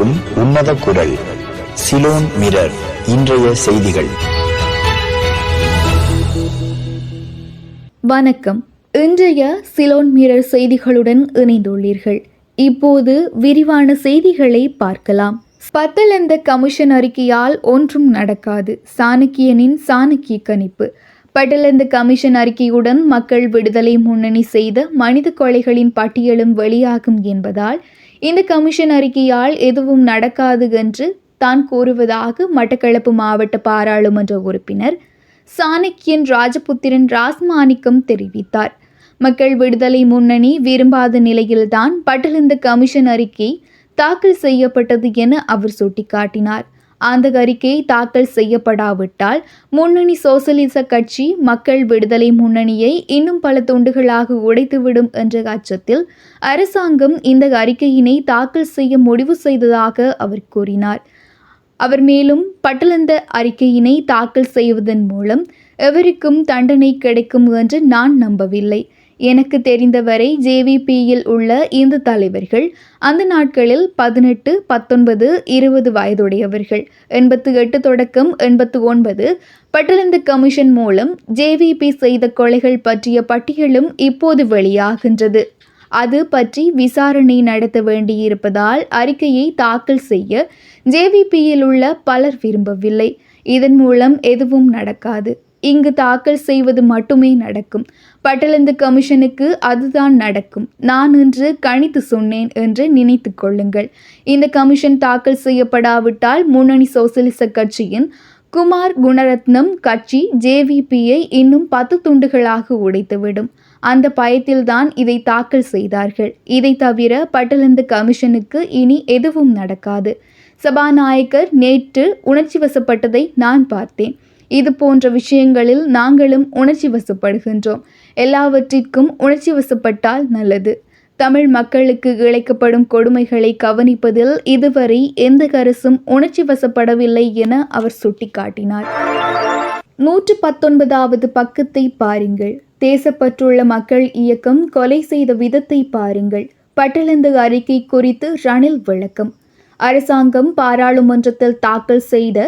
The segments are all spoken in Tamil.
ஒலிக்கும் உன்னத குரல் சிலோன் மிரர் இன்றைய செய்திகள். வணக்கம். இன்றைய சிலோன் மிரர் செய்திகளுடன் இணைந்துள்ளீர்கள். இப்போது விரிவான செய்திகளை பார்க்கலாம். பத்தலந்த கமிஷன் அறிக்கையால் ஒன்றும் நடக்காது. சாணக்கியனின் சாணக்கிய கணிப்பு. பட்டலந்து கமிஷன் அறிக்கையுடன் மக்கள் விடுதலை முன்னணி செய்த மனித கொலைகளின் பட்டியலும் வெளியாகும் என்பதால் இந்த கமிஷன் அறிக்கையால் எதுவும் நடக்காது என்று தான் கூறுவதாக மட்டக்களப்பு மாவட்ட பாராளுமன்ற உறுப்பினர் சாணக்கியன் ராஜபுத்திரன் ராஸ்மாணிக்கம் தெரிவித்தார். மக்கள் விடுதலை முன்னணி விரும்பாத நிலையில்தான் பட்டலிந்த கமிஷன் அறிக்கை தாக்கல் செய்யப்பட்டது என அவர் சுட்டிக்காட்டினார். அந்த அறிக்கை தாக்கல் செய்யப்படாவிட்டால் முன்னணி சோசலிச கட்சி மக்கள் விடுதலை முன்னணியை இன்னும் பல துண்டுகளாக உடைத்துவிடும் என்ற அச்சத்தில் அரசாங்கம் இந்த அறிக்கையினை தாக்கல் செய்ய முடிவு செய்ததாக அவர் கூறினார். அவர் மேலும் பட்டலந்த அறிக்கையினை தாக்கல் செய்வதன் மூலம் எவருக்கும் தண்டனை கிடைக்கும் என்று நான் நம்பவில்லை. எனக்கு தெரிந்தவரை ஜேவிபியில் உள்ள இந்து தலைவர்கள் அந்த நாட்களில் பதினெட்டு பத்தொன்பது இருபது வயதுடையவர்கள் எண்பத்து எட்டு தொடக்கம் எண்பத்து ஒன்பது பட்டலந்து கமிஷன் மூலம் ஜேவிபி செய்த கொலைகள் பற்றிய பட்டியலும் இப்போது வெளியாகின்றது. அது பற்றி விசாரணை நடத்த வேண்டியிருப்பதால் அறிக்கையை தாக்கல் செய்ய ஜேவிபியில் உள்ள பலர் விரும்பவில்லை. இதன் மூலம் எதுவும் நடக்காது. இங்கு தாக்கல் செய்வது மட்டுமே நடக்கும். பட்டலந்து கமிஷனுக்கு அதுதான் நடக்கும். நான் இன்று கணித்து சொன்னேன் என்று நினைத்து கொள்ளுங்கள். இந்த கமிஷன் தாக்கல் செய்யப்படாவிட்டால் முன்னணி சோசலிச கட்சியின் குமார் குணரத்னம் கட்சி ஜேவிபியை இன்னும் பத்து துண்டுகளாக உடைத்துவிடும். அந்த பயத்தில்தான் இதை தாக்கல் செய்தார்கள். இதை தவிர பட்டலந்து கமிஷனுக்கு இனி எதுவும் நடக்காது. சபாநாயகர் நேற்று உணர்ச்சி வசப்பட்டதை நான் பார்த்தேன். இது போன்ற விஷயங்களில் நாங்களும் உணர்ச்சி வசப்படுகின்றோம். எல்லாவற்றிற்கும் உணர்ச்சி வசப்பட்டால் நல்லது. தமிழ் மக்களுக்கு இழைக்கப்படும் கொடுமைகளை கவனிப்பதில் இதுவரை எந்த அரசும் உணர்ச்சி வசப்படவில்லை என அவர் சுட்டிக்காட்டினார். நூற்று பத்தொன்பதாவது பக்கத்தை பாருங்கள். தேசப்பற்றுள்ள மக்கள் இயக்கம் கொலை செய்த விதத்தை பாருங்கள். பட்டலந்து அறிக்கை குறித்து ரணில் விளக்கம். அரசாங்கம் பாராளுமன்றத்தில் தாக்கல் செய்த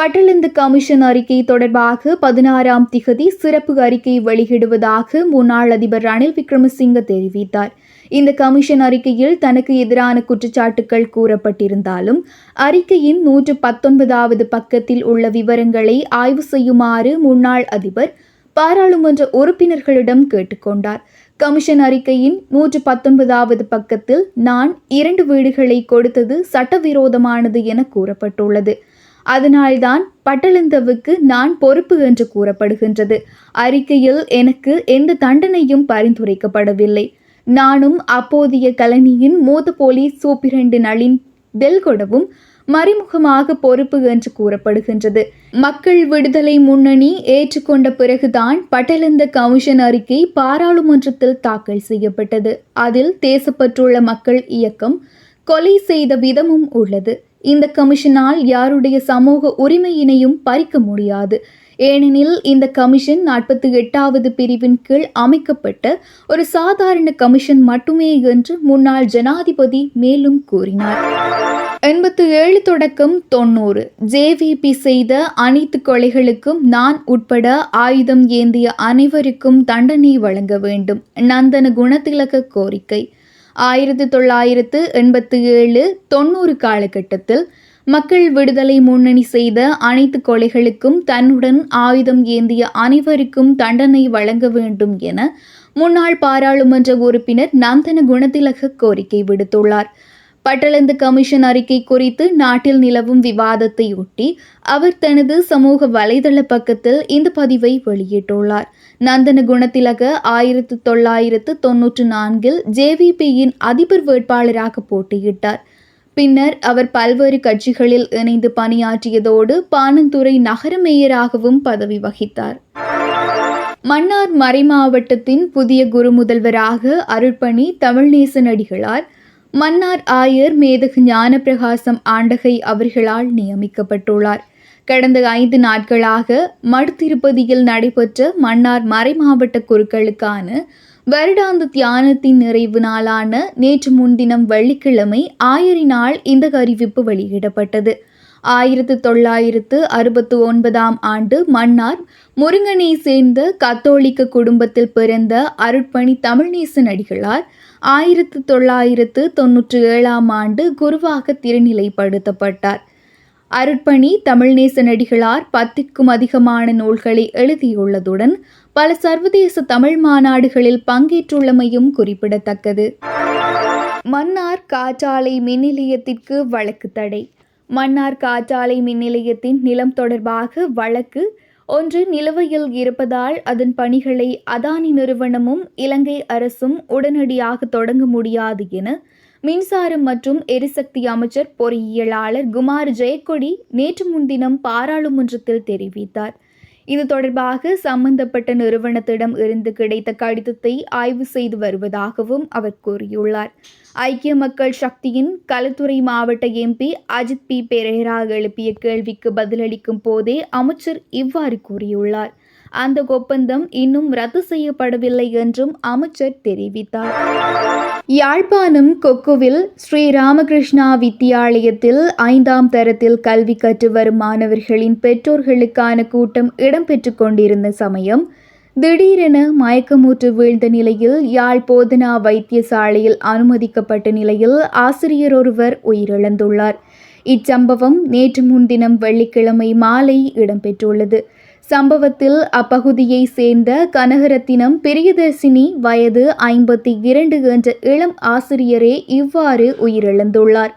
பட்டலந்து கமிஷன் அறிக்கை தொடர்பாக பதினாறாம் திகதி சிறப்பு அறிக்கை வெளியிடுவதாக முன்னாள் அதிபர் ரணில் விக்ரமசிங்க தெரிவித்தார். இந்த கமிஷன் அறிக்கையில் தனக்கு எதிரான குற்றச்சாட்டுகள் கூறப்பட்டிருந்தாலும் அறிக்கையின் நூற்று பத்தொன்பதாவது பக்கத்தில் உள்ள விவரங்களை ஆய்வு செய்யுமாறு முன்னாள் அதிபர் பாராளுமன்ற உறுப்பினர்களிடம் கேட்டுக்கொண்டார் கமிஷன் அறிக்கையின் நூற்று பத்தொன்பதாவது பக்கத்தில் நான் இரண்டு வீடுகளை கொடுத்தது சட்டவிரோதமானது என கூறப்பட்டுள்ளது. அதனால்தான் பட்டலந்தவுக்கு நான் பொறுப்பு என்று கூறப்படுகின்றது. அறிக்கையில் எனக்கு எந்த தண்டனையும் பரிந்துரைக்கப்படவில்லை. நானும் அப்போதைய கலனியின் மூத்த போலீஸ் சூப்பிரண்டு நளின் டெல்கொடவும் மறைமுகமாக பொறுப்பு என்று கூறப்படுகின்றது. மக்கள் விடுதலை முன்னணி ஏற்றுக்கொண்ட பிறகுதான் பட்டலந்த கமிஷன் அறிக்கை பாராளுமன்றத்தில் தாக்கல் செய்யப்பட்டது. அதில் தேசப்பற்றுள்ள மக்கள் இயக்கம் கொலை செய்த விதமும் உள்ளது. இந்த கமிஷனால் யாருடைய சமூக உரிமையினையும் பறிக்க முடியாது. ஏனெனில் இந்த கமிஷன் நாற்பத்தி எட்டாவது பிரிவின் கீழ் அமைக்கப்பட்ட ஒரு சாதாரண கமிஷன் மட்டுமே என்று முன்னாள் ஜனாதிபதி மேலும் கூறினார். எண்பத்தி ஏழு தொடக்கம் தொண்ணூறு. ஜேவிபி செய்த அனைத்து கொலைகளுக்கும் நான் உட்பட ஆயுதம் ஏந்திய அனைவருக்கும் தண்டனை வழங்க வேண்டும். நந்தன குணத்திலக கோரிக்கை. ஆயிரத்தி தொள்ளாயிரத்து எண்பத்தி ஏழு தொண்ணூறு காலகட்டத்தில் மக்கள் விடுதலை முன்னணி செய்த அனைத்து கொலைகளுக்கும் தன்னுடன் ஆயுதம் ஏந்திய அனைவருக்கும் தண்டனை வழங்க வேண்டும் என முன்னாள் பாராளுமன்ற உறுப்பினர் நந்தன குணதிலக கோரிக்கை விடுத்துள்ளார். பட்டலந்து கமிஷன் அறிக்கை குறித்து நாட்டில் நிலவும் விவாதத்தை ஒட்டி அவர் தனது சமூக வலைதள பக்கத்தில் இந்த பதிவை வெளியிட்டுள்ளார். நந்தன குணத்திலக ஆயிரத்து தொள்ளாயிரத்து தொன்னூற்று நான்கில் ஜேவிபியின் அதிபர் வேட்பாளராக போட்டியிட்டார். பின்னர் அவர் பல்வேறு கட்சிகளில் இணைந்து பணியாற்றியதோடு பானந்துறை நகர மேயராகவும் பதவி வகித்தார். மன்னார் மறைமாவட்டத்தின் புதிய குரு முதல்வராக அருட்பணி தமிழ்நேசன் அடிகளார் மன்னார் ஆயர் மேதகு ஞானப்பிரகாசம் ஆண்டகை அவர்களால் நியமிக்கப்பட்டுள்ளார். கடந்த ஐந்து நாட்களாக மடுத்திருப்பதியில் நடைபெற்ற மன்னார் மறைமாவட்ட குருக்களுக்கான வருடாந்த தியானத்தின் நிறைவு நாளான நேற்று முன்தினம் வெள்ளிக்கிழமை ஆயரினால் இந்த அறிவிப்பு வெளியிடப்பட்டது. ஆயிரத்து தொள்ளாயிரத்து அறுபத்து ஒன்பதாம் ஆண்டு மன்னார் முருங்கனை சேர்ந்த கத்தோலிக்க குடும்பத்தில் பிறந்த அருட்பணி தமிழ்நேசன் அடிகளார் ஆயிரத்து தொள்ளாயிரத்து தொன்னூற்றி ஏழாம் ஆண்டு குருவாக திருநிலைப்படுத்தப்பட்டார். அருட்பணி தமிழ்நேச நடிகளார் பத்திற்கும் அதிகமான நூல்களை எழுதியுள்ளதுடன் பல சர்வதேச தமிழ் மாநாடுகளில் பங்கேற்றுள்ளமையும் குறிப்பிடத்தக்கது. மன்னார் காற்றாலை மின் நிலையத்திற்கு வழக்கு தடை. மன்னார் காற்றாலை மின் நிலையத்தின் நிலம் தொடர்பாக வழக்கு ஒன்று நிலுவையில் இருப்பதால் அதன் பணிகளை அதானி நிறுவனமும் இலங்கை அரசும் உடனடியாக தொடங்க முடியாது என மின்சாரம் மற்றும் எரிசக்தி அமைச்சர் பொறியியலாளர் குமார் ஜெயக்கொடி நேற்று முன்தினம் பாராளுமன்றத்தில் தெரிவித்தார். இது தொடர்பாக சம்பந்தப்பட்ட நிறுவனத்திடம் இருந்து கிடைத்த கடிதத்தை ஆய்வு செய்து வருவதாகவும் அவர் கூறியுள்ளார். ஐக்கிய மக்கள் சக்தியின் கலத்துறை மாவட்ட எம்பி அஜித் பி. பெரேரா எழுப்பிய கேள்விக்கு பதிலளிக்கும் போதே அமைச்சர் இவ்வாறு கூறியுள்ளார். அந்த ஒப்பந்தம் இன்னும் ரத்து செய்யப்படவில்லை என்றும் அமைச்சர் தெரிவித்தார். யாழ்ப்பாணம் கொக்குவில் ஸ்ரீ ராமகிருஷ்ணா வித்தியாலயத்தில் ஐந்தாம் தரத்தில் கல்வி கற்று வரும் மாணவர்களின் பெற்றோர்களுக்கான கூட்டம் இடம்பெற்று கொண்டிருந்த சமயம் திடீரென மயக்கமூற்று வீழ்ந்த நிலையில் யாழ் போதனா வைத்தியசாலையில் அனுமதிக்கப்பட்ட நிலையில் ஆசிரியர் ஒருவர் உயிரிழந்துள்ளார். இச்சம்பவம் நேற்று முன்தினம் வெள்ளிக்கிழமை மாலை இடம்பெற்றுள்ளது. சம்பவத்தில் அப்பகுதியை சேர்ந்த கனகரத்தினம் பிரியதர்சினி வயது ஐம்பத்தி இரண்டு என்ற இளம் ஆசிரியரே இவ்வாறு உயிரிழந்துள்ளார்.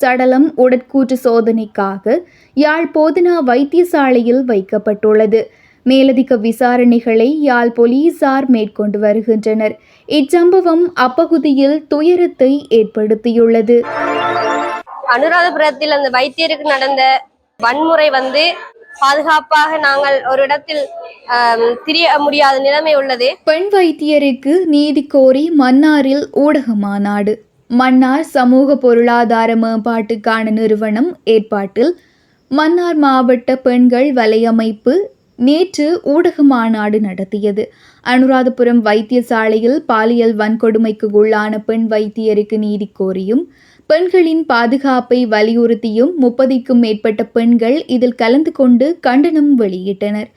சடலம் உடற்கூற்று சோதனைக்காக யாழ் போதனா வைத்தியசாலையில் வைக்கப்பட்டுள்ளது. மேலதிக விசாரணைகளை யாழ் போலீசார் மேற்கொண்டு வருகின்றனர். இச்சம்பவம் அப்பகுதியில் துயரத்தை ஏற்படுத்தியுள்ளது. அனுராதபுரத்தில் அந்த வைத்தியருக்கு நடந்த வன்முறை வந்து பாதுகாப்பாக நாங்கள் ஒரு இடத்தில் திரிய முடியாத நிலைமை உள்ளது. பெண் வைத்தியருக்கு நீதி கோரி மன்னாரில் ஊடக மாநாடு. மன்னார் சமூக பொருளாதார மேம்பாட்டுக்கான நிறுவனம் ஏற்பாட்டில் மன்னார் மாவட்ட பெண்கள் வலையமைப்பு நேற்று ஊடக மாநாடு நடத்தியது. அனுராதபுரம் வைத்தியசாலையில் பாலியல் வன்கொடுமைக்கு உள்ளான பெண் வைத்தியருக்கு நீதி கோரியும் பெண்களின் பாதுகாப்பை வலியுறுத்தியும் முப்பதுக்கும் மேற்பட்ட பெண்கள் இதில் கலந்து கொண்டு கண்டனம் வெளியிட்டனர்.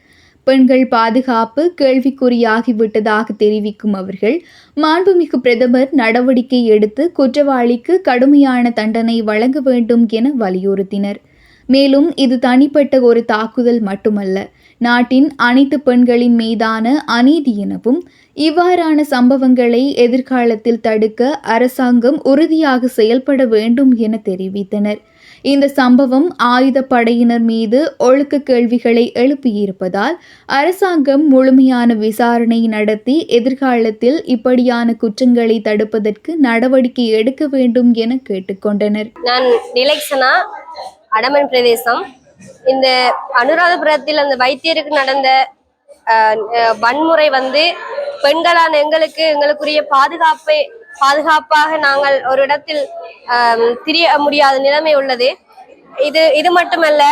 பெண்கள் பாதுகாப்பு கேள்விக்குறியாகிவிட்டதாக தெரிவிக்கும் அவர்கள் மாண்புமிகு பிரதமர் நடவடிக்கை எடுத்து குற்றவாளிக்கு கடுமையான தண்டனை வழங்க வேண்டும் என வலியுறுத்தினர். மேலும் இது தனிப்பட்ட ஒரு தாக்குதல் மட்டுமல்ல நாட்டின் அனைத்து பெண்களின் மீதான அநீதி எனவும் இவ்வாறான சம்பவங்களை எதிர்காலத்தில் தடுக்க அரசாங்கம் உறுதியாக செயல்பட வேண்டும் என தெரிவித்தனர். இந்த சம்பவம் ஆயுதப்படையினர் மீது ஒழுக்க கேள்விகளை எழுப்பியிருப்பதால் அரசாங்கம் முழுமையான விசாரணை நடத்தி எதிர்காலத்தில் இப்படியான குற்றங்களை தடுப்பதற்கு நடவடிக்கை எடுக்க வேண்டும் என கேட்டுக்கொண்டனர். நான் நிலைக்சனா அடமன் பிரதேசம். இந்த அனுராதபுரத்தில் அந்த வைத்தியருக்கு நடந்த வன்முறை வந்து பெண்களான எங்களுக்கு எங்களுக்குரிய பாதுகாப்பை பாதுகாப்பாக நாங்கள் ஒரு இடத்தில் திரிய முடியாத நிலைமை உள்ளது. இது இது மட்டுமல்ல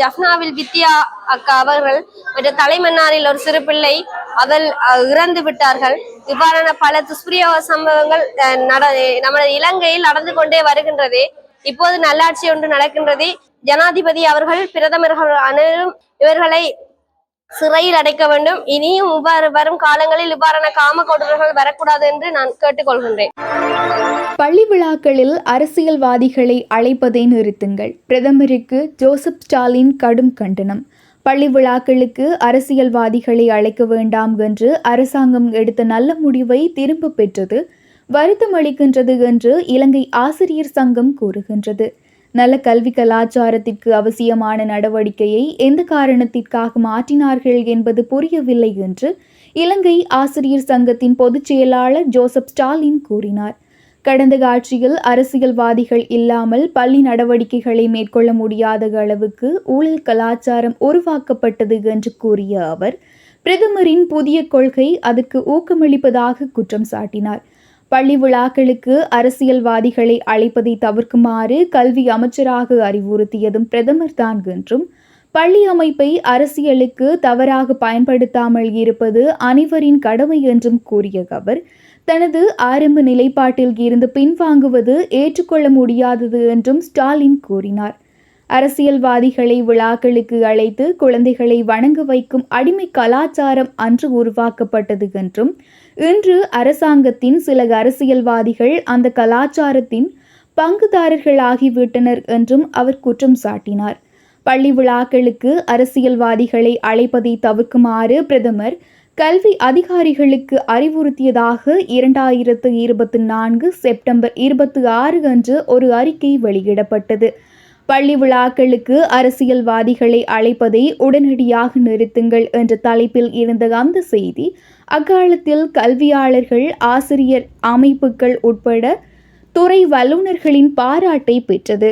ஜஃப்னாவில் வித்யா அக்கா அவர்கள் மற்ற தலைமன்னாரில் ஒரு சிறு பிள்ளை அவள் இறந்து விட்டார்கள். இவ்வாறான பல துஷ்பிரயோக சம்பவங்கள் நட நமது இலங்கையில் நடந்து கொண்டே வருகின்றது. இப்போது நல்லாட்சி ஒன்று நடக்கின்றது. ஜனாதிபதி அவர்கள் பிரதமர்கள் அனைவரும் இவர்களை சிறையில் அடைக்க வேண்டும். இனியும் இவ்வாறு வரும் காலங்களில் இவ்வாறான காம கொடுமைகள் வரக்கூடாது என்று நான் கேட்டுக்கொள்கின்றேன். பள்ளி விழாக்களில் அரசியல்வாதிகளை அழைப்பதை நிறுத்துங்கள். பிரதமருக்கு ஜோசப் ஸ்டாலின் கடும் கண்டனம். பள்ளி விழாக்களுக்கு அரசியல்வாதிகளை அழைக்க வேண்டாம் என்று அரசாங்கம் எடுத்த நல்ல முடிவை திரும்ப பெற்றது வருத்தம் அளிக்கின்றது என்று இலங்கை ஆசிரியர் சங்கம் கூறுகின்றது. நல்ல கல்வி கலாச்சாரத்திற்கு அவசியமான நடவடிக்கையை எந்த காரணத்திற்காக மாற்றினார்கள் என்பது புரியவில்லை என்று இலங்கை ஆசிரியர் சங்கத்தின் பொதுச் செயலாளர் ஜோசப் ஸ்டாலின் கூறினார். கடந்த ஆட்சியில் அரசியல்வாதிகள் இல்லாமல் பள்ளி நடவடிக்கைகளை மேற்கொள்ள முடியாத அளவுக்கு ஊழல் கலாச்சாரம் உருவாக்கப்பட்டது என்று கூறிய அவர் பிரதமரின் புதிய கொள்கை அதற்கு ஊக்கமளிப்பதாக குற்றம் சாட்டினார். பள்ளி விழாக்களுக்கு அரசியல்வாதிகளை அழைப்பதை தவிர்க்குமாறு கல்வி அமைச்சராக அறிவுறுத்தியதும் பிரதமர் தான் என்றும் பள்ளி அமைப்பை அரசியலுக்கு தவறாக பயன்படுத்தாமல் இருப்பது அனைவரின் கடமை என்றும் கூறிய அவர் தனது ஆரம்ப நிலைப்பாட்டில் இருந்து பின்வாங்குவது ஏற்றுக்கொள்ள முடியாதது என்றும் ஸ்டாலின் கூறினார். அரசியல்வாதிகளை விழாக்களுக்கு அழைத்து குழந்தைகளை வணங்க வைக்கும் அடிமை கலாச்சாரம் அன்று உருவாக்கப்பட்டது என்றும் இன்று அரசாங்கத்தின் சில அரசியல்வாதிகள் அந்த கலாச்சாரத்தின் பங்குதாரர்களாகிவிட்டனர் என்றும் அவர் குற்றம் சாட்டினார். பள்ளி விழாக்களுக்கு அரசியல்வாதிகளை அழைப்பதை தவிர்க்குமாறு பிரதமர் கல்வி அதிகாரிகளுக்கு அறிவுறுத்தியதாக இரண்டாயிரத்து இருபத்தி நான்கு செப்டம்பர் இருபத்தி ஆறு அன்று ஒரு அறிக்கை வெளியிடப்பட்டது. பள்ளி விழாக்களுக்கு அரசியல்வாதிகளை அழைப்பதை உடனடியாக நிறுத்துங்கள் என்ற தலைப்பில் இருந்த அந்த செய்தி அக்காலத்தில் கல்வியாளர்கள் ஆசிரியர் அமைப்புகள் உட்பட துறை வல்லுநர்களின் பாராட்டை பெற்றது.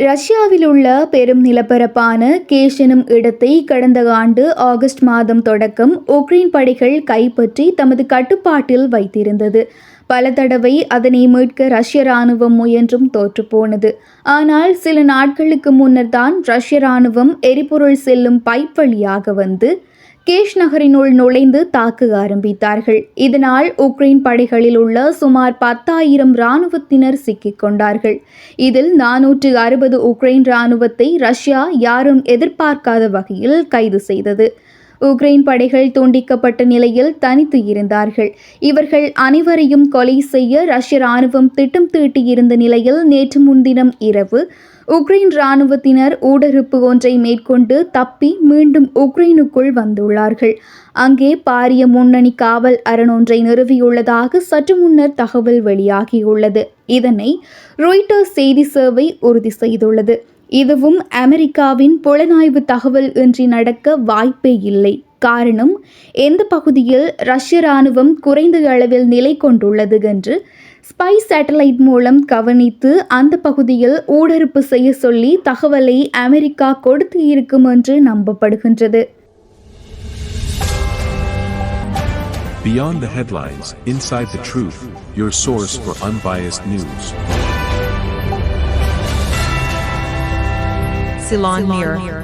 ரஷ்யாவில் உள்ள பெரும் நிலப்பரப்பான கேஷ் எனும் இடத்தை கடந்த ஆண்டு ஆகஸ்ட் மாதம் தொடக்கம் உக்ரைன் படைகள் கைப்பற்றி தமது கட்டுப்பாட்டில் வைத்திருந்தது. பல தடவை அதனை மீட்க ரஷ்ய ராணுவம் முயன்றும் தோற்றுப்போனது. ஆனால் சில நாட்களுக்கு முன்னர் தான் ரஷ்ய ராணுவம் எரிபொருள் செல்லும் பைப் வழியாக வந்து கேஷ் நகரினுள் நுழைந்து தாக்க ஆரம்பித்தார்கள். இதனால் உக்ரைன் படைகளில் உள்ள சுமார் பத்தாயிரம் இராணுவத்தினர் சிக்கிக் கொண்டார்கள். இதில் நானூற்று அறுபது உக்ரைன் இராணுவத்தை ரஷ்யா யாரும் எதிர்பார்க்காத வகையில் கைது செய்தது. உக்ரைன் படைகள் துண்டிக்கப்பட்ட நிலையில் தனித்து இருந்தார்கள். இவர்கள் அனைவரையும் கொலை செய்ய ரஷ்ய ராணுவம் திட்டம் தீட்டியிருந்த நிலையில் நேற்று முன்தினம் இரவு உக்ரைன் இராணுவத்தினர் ஊடறுப்பு ஒன்றை மேற்கொண்டு தப்பி மீண்டும் உக்ரைனுக்குள் வந்துள்ளார்கள். அங்கே பாரிய முன்னணி காவல் அரணொன்றை நிறுவியுள்ளதாக சற்று முன்னர் தகவல் வெளியாகியுள்ளது. இதனை ராய்ட்டர்ஸ் செய்தி சேவை உறுதி செய்துள்ளது. இதுவும் அமெரிக்காவின் புலனாய்வு தகவல் இன்றி நடக்க வாய்ப்பே இல்லை. காரணம் எந்த பகுதியில் ரஷ்ய ராணுவம் குறைந்த அளவில் நிலை கொண்டுள்ளது என்று ஸ்பை சேட்டலைட் மூலம் கவனித்து அந்த பகுதியில் ஊடறுப்பு செய்ய சொல்லி தகவலை அமெரிக்கா கொடுத்து இருக்கும் என்று நம்பப்படுகின்றது Beyond the headlines, inside the truth, your source for unbiased news. Ceylon Mirror.